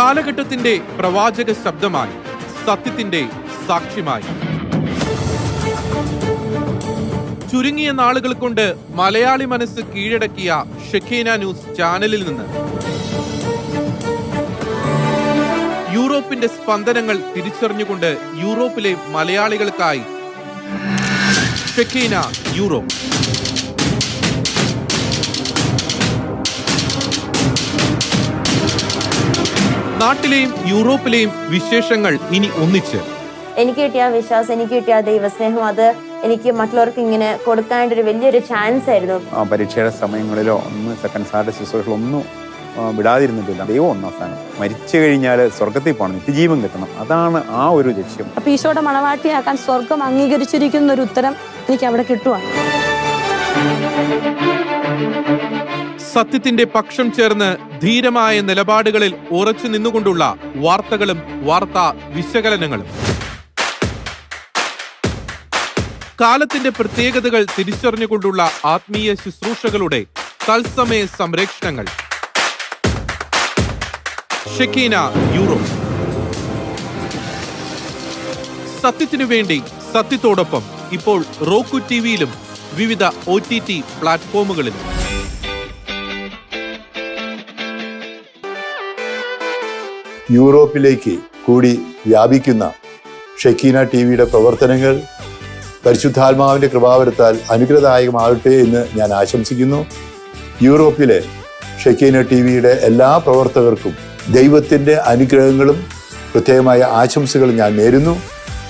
കാലഘട്ടത്തിന്റെ പ്രവാചക ശബ്ദമായി സത്യത്തിന്റെ സാക്ഷ്യമായി ചുരുങ്ങിയ നാളുകൾ കൊണ്ട് മലയാളി മനസ്സ് കീഴടക്കിയ ഷെഖീന ന്യൂസ് ചാനലിൽ നിന്ന്. യൂറോപ്പിന്റെ സ്പന്ദനങ്ങൾ തിരിച്ചറിഞ്ഞുകൊണ്ട് യൂറോപ്പിലെ മലയാളികൾക്കായി ഷെഖീന യൂറോപ്പ്. നാട്ടിലെയും യൂറോപ്പിലെയും വിശേഷങ്ങൾ ഇനി ഒന്നിച്ച്. എനിക്ക് കിട്ടിയ വിശ്വാസം എനിക്ക് കിട്ടിയ ദൈവസ്നേഹം അത് എനിക്ക് മറ്റുള്ളവർക്ക് ഇങ്ങനെ കൊടുക്കാനായിട്ട് ഒരു വലിയൊരു ചാൻസ് ആയിരുന്നു. ആ പരീക്ഷയുടെ സമയങ്ങളിലോ ഒന്ന് സെക്കൻഡ് സാറിന്റെ ശുശ്രൂഷകളൊന്നും വിടാതിരുന്നിട്ടില്ല. ദൈവം ഒന്നാം സ്ഥാനം. മരിച്ചു കഴിഞ്ഞാൽ സ്വർഗത്തിൽ പോകണം നിത്യജീവൻ കിട്ടണം. അതാണ് ആ ഒരു ലക്ഷ്യം. അപ്പൊ ഈശോയുടെ മണവാട്ടിയാക്കാൻ സ്വർഗം അംഗീകരിച്ചിരിക്കുന്ന ഒരു ഉത്തരം എനിക്ക് അവിടെ കിട്ടുവാണ്. സത്യത്തിന്റെ പക്ഷം ചേർന്ന് ധീരമായ നിലപാടുകളിൽ ഉറച്ചു നിന്നുകൊണ്ടുള്ള വാർത്തകളും വാർത്താ വിശകലനങ്ങളും. കാലത്തിന്റെ പ്രത്യേകതകൾ തിരിച്ചറിഞ്ഞുകൊണ്ടുള്ള ആത്മീയ ശുശ്രൂഷകളുടെ തത്സമയ സംരക്ഷണങ്ങൾ. ഷെക്കീന യൂറോപ്പ്. സത്യത്തിനു വേണ്ടി സത്യത്തോടൊപ്പം ഇപ്പോൾ റോക്കു ടിവിയിലും വിവിധ ഒ ടി ടി പ്ലാറ്റ്ഫോമുകളിലും. യൂറോപ്പിലേക്ക് കൂടി വ്യാപിക്കുന്ന ഷെക്കീന ടി വിയുടെ പ്രവർത്തനങ്ങൾ പരിശുദ്ധാത്മാവിന്റെ കൃപാവരത്താൽ അനുഗ്രഹദായകമാകട്ടെ എന്ന് ഞാൻ ആശംസിക്കുന്നു. യൂറോപ്പിലെ ഷെക്കീന ടി വിയുടെ എല്ലാ പ്രവർത്തകർക്കും ദൈവത്തിന്റെ അനുഗ്രഹങ്ങളും പ്രത്യേകമായ ആശംസകളും ഞാൻ നേരുന്നു.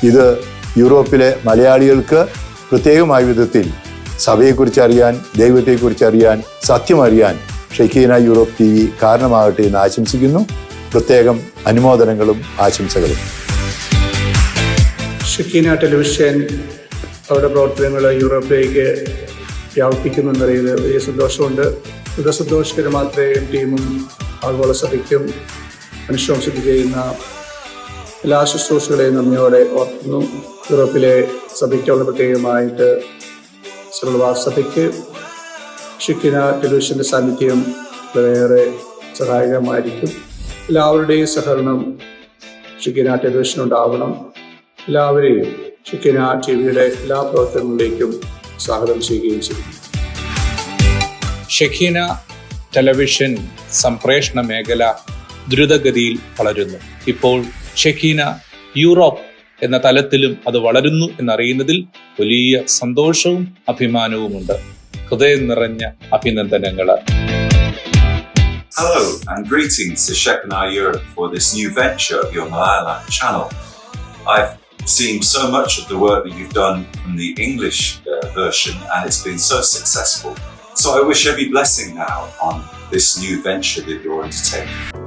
ഇത് യൂറോപ്പിലെ മലയാളികൾക്ക് പ്രത്യേകമായ വിധത്തിൽ സഭയെക്കുറിച്ച് അറിയാൻ ദൈവത്തെക്കുറിച്ച് അറിയാൻ സത്യം അറിയാൻ ഷെക്കീന യൂറോപ്പ് ടി വി കാരണമാകട്ടെ എന്ന് ആശംസിക്കുന്നു. പ്രത്യേകം അനുമോദനങ്ങളും ആശംസകളും. ഷക്കീന ടെലിവിഷൻ അവരുടെ പ്രവർത്തനങ്ങൾ യൂറോപ്പിലേക്ക് വ്യാപിപ്പിക്കുമെന്നറിയുന്നത് വലിയ സന്തോഷമുണ്ട്. ഇത് സന്തോഷകരമാത്രയും ടീമും അതുപോലെ സഭയ്ക്കും അനുശംസിച്ച് ചെയ്യുന്ന എല്ലാ ശുശ്രൂഷകളെയും നന്ദിയോടെ ഓർക്കുന്നു. യൂറോപ്പിലെ സഭയ്ക്കുള്ള പ്രത്യേകമായിട്ട് സർവ സഭയ്ക്ക് ഷിക്കിന ടെലിവിഷന്റെ സാന്നിധ്യം വളരെയേറെ സഹായകമായിരിക്കും എല്ലാവരുടെയും സഹകരണം ഷിക്കിന ടെലിവിഷൻ ഉണ്ടാവണം എല്ലാവരെയും ഷിക്കിന ടി വിയുടെ എല്ലാ പ്രവർത്തനങ്ങളിലേക്കും സ്വാഗതം ചെയ്യുകയും ചെയ്യും. ഷെഖീന ടെലിവിഷൻ സംപ്രേഷണ മേഖല ദ്രുതഗതിയിൽ വളരുന്നു. ഇപ്പോൾ ഷെഖീന യൂറോപ്പ് എന്ന തലത്തിലും അത് വളരുന്നു എന്നറിയുന്നതിൽ വലിയ സന്തോഷവും അഭിമാനവുമുണ്ട്. ഹൃദയം നിറഞ്ഞ അഭിനന്ദനങ്ങൾ Hello and greetings to Shekinah Europe for this new venture of your Malayalam channel. I've seen so much of the work that you've done from the English uh, version and it's been so successful. So I wish every blessing now on this new venture that you're entertaining.